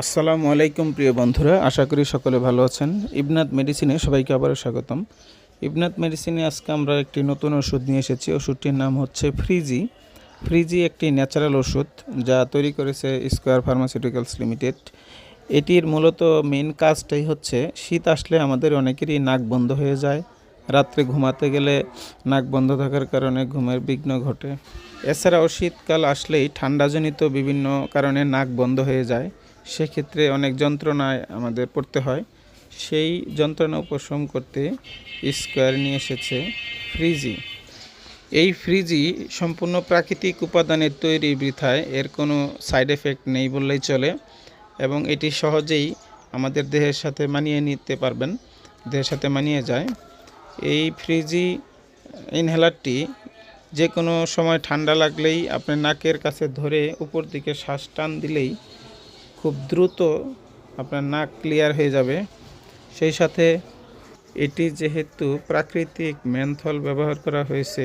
আসসালামু আলাইকুম, প্রিয় বন্ধুরা। আশা করি সকলে ভালো আছেন। ইবনাথ মেডিসিনে সবাইকে আবারও স্বাগতম। ইবনাথ মেডিসিনে আজকে আমরা একটি নতুন ওষুধ নিয়ে এসেছি। ওষুধটির নাম হচ্ছে ফ্রিজি। ফ্রিজি একটি ন্যাচারাল ওষুধ যা তৈরি করেছে স্কোয়ার ফার্মাসিউটিক্যালস লিমিটেড। এটির মূলত মেন কাজটাই হচ্ছে, শীত আসলে আমাদের অনেকেরই নাক বন্ধ হয়ে যায়। রাত্রে ঘুমাতে গেলে নাক বন্ধ থাকার কারণে ঘুমের বিঘ্ন ঘটে। এছাড়াও শীতকাল আসলেই ঠান্ডাজনিত বিভিন্ন কারণে নাক বন্ধ হয়ে যায়। সেক্ষেত্রে অনেক যন্ত্রণায় আমাদের পড়তে হয়। সেই যন্ত্রণা উপশম করতে স্কোয়ার নিয়ে এসেছে ফ্রিজি। এই ফ্রিজি সম্পূর্ণ প্রাকৃতিক উপাদানের তৈরি বৃথায় এর কোনো সাইড এফেক্ট নেই বললেই চলে এবং এটি সহজেই আমাদের দেহের সাথে মানিয়ে নিতে পারবেন, দেহের সাথে মানিয়ে যায়। এই ফ্রিজি ইনহেলারটি যে কোনো সময় ঠান্ডা লাগলেই আপনি নাকের কাছে ধরে উপর দিকে শ্বাস টান দিলেই খুব দ্রুত আপনার নাক ক্লিয়ার হয়ে যাবে। সেই সাথে এটি যেহেতু প্রাকৃতিক মেন্থল ব্যবহার করা হয়েছে,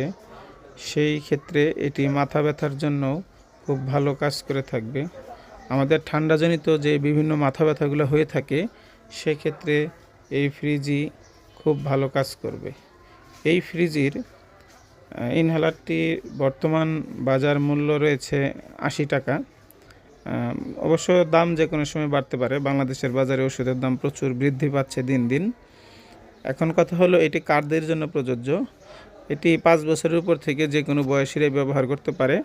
সেই ক্ষেত্রে এটি মাথা ব্যথার জন্য খুব ভালো কাজ করে থাকবে। আমাদের ঠান্ডাজনিত যে বিভিন্ন মাথা ব্যথাগুলো হয়ে থাকে, সেক্ষেত্রে এই ফ্রিজি খুব ভালো কাজ করবে। এই ফ্রিজির ইনহেলারটি বর্তমান বাজার মূল্য রয়েছে আশি টাকা। অবশ্য দাম যে কোনো সময় বাড়তে পারে, বাংলাদেশের বাজারে ওষুধের দাম প্রচুর বৃদ্ধি পাচ্ছে দিন দিন। এখন কথা হলো, এটি কারদের জন্য প্রযোজ্য? এটি পাঁচ বছরের উপর থেকে যে কোনো বয়সীরাই ব্যবহার করতে পারে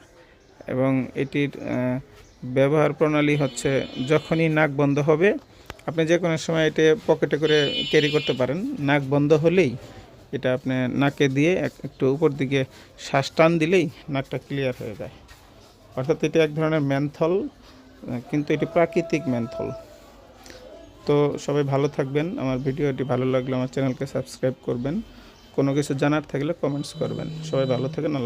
এবং এটির ব্যবহার প্রণালী হচ্ছে যখনই নাক বন্ধ হবে, আপনি যে কোনো সময় এটি পকেটে করে ক্যারি করতে পারেন। নাক বন্ধ হলেই এটা আপনি নাকে দিয়ে এক- একটু উপর দিকে শ্বাস টান দিলেই নাকটা ক্লিয়ার হয়ে যায়। অর্থাৎ এটি এক ধরনের ম্যানথল। কিন্তু এটি প্রাকৃতিক ম্যানথল। তো সবাই ভালো থাকবেন। আমার ভিডিওটি ভালো লাগলে আমার চ্যানেলকে সাবস্ক্রাইব করবেন। কোনো কিছু জানার থাকলে কমেন্টস করবেন। সবাই ভালো থাকেন, আল্লাহ